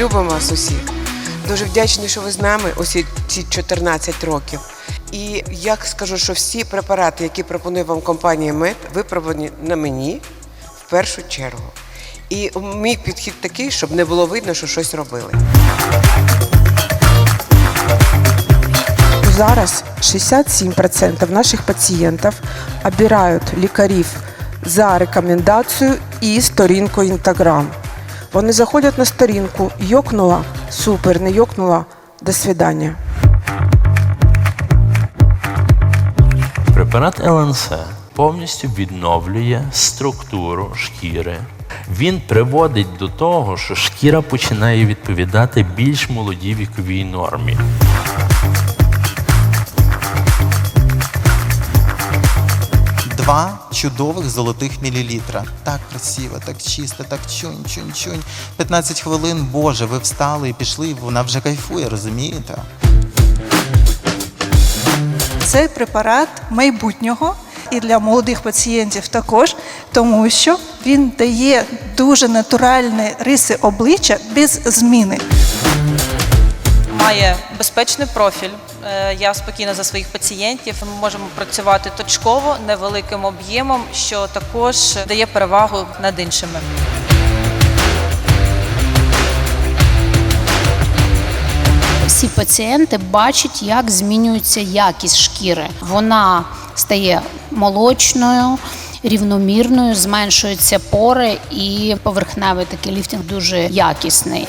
любимо вас усіх. Дуже вдячні, що ви з нами усі ці 14 років. І я скажу, що всі препарати, які пропонує вам компанія МЕД, випробувані на мені в першу чергу. І мій підхід такий, щоб не було видно, що щось робили. Зараз 67% наших пацієнтів обирають лікарів за рекомендацією і сторінкою Інстаграм. Вони заходять на сторінку, йокнула, супер, не йокнула, до свидання. Препарат ЛНС повністю відновлює структуру шкіри. Він приводить до того, що шкіра починає відповідати більш молодій віковій нормі. Два чудових золотих мілілітра. Так красиво, так чисто, так чунь, чунь, чунь. 15 хвилин, Боже, ви встали і пішли, вона вже кайфує, розумієте? Цей препарат майбутнього і для молодих пацієнтів також, тому що він дає дуже натуральні риси обличчя без зміни. має безпечний профіль. Е, Я спокійна за своїх пацієнтів. Ми можемо працювати точково невеликим об'ємом, що також дає перевагу над іншими. всі пацієнти бачать, як змінюється якість шкіри. Вона стає молочною, рівномірною, зменшуються пори і поверхневий такий ліфтинг дуже якісний.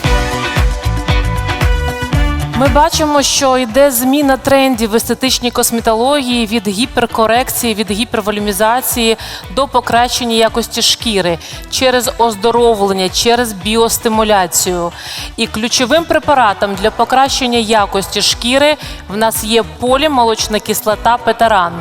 Ми бачимо, що йде зміна трендів в естетичній косметології від гіперкорекції, від гіперволюмізації до покращення якості шкіри через оздоровлення, через біостимуляцію. І ключовим препаратом для покращення якості шкіри в нас є полімолочна кислота петеран.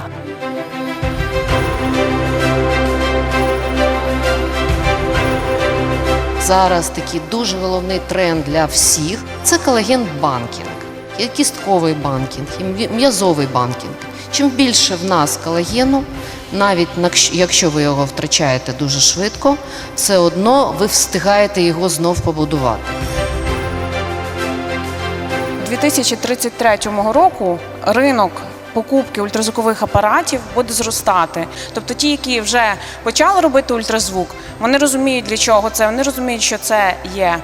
Зараз такий дуже головний тренд для всіх це колаген-банкінг, кістковий банкінг, м'язовий банкінг. Чим більше в нас колагену, навіть якщо ви його втрачаєте дуже швидко, все одно ви встигаєте його знов побудувати. 2033 року ринок покупки ультразвукових апаратів буде зростати. Тобто ті, які вже почали робити ультразвук, вони розуміють для чого це. Вони розуміють, що це є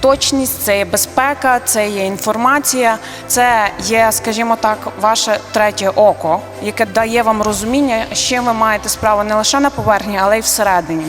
точність, це є безпека, це є інформація, це є, скажімо так, ваше третє око, яке дає вам розуміння, з чим ви маєте справу не лише на поверхні, але й всередині.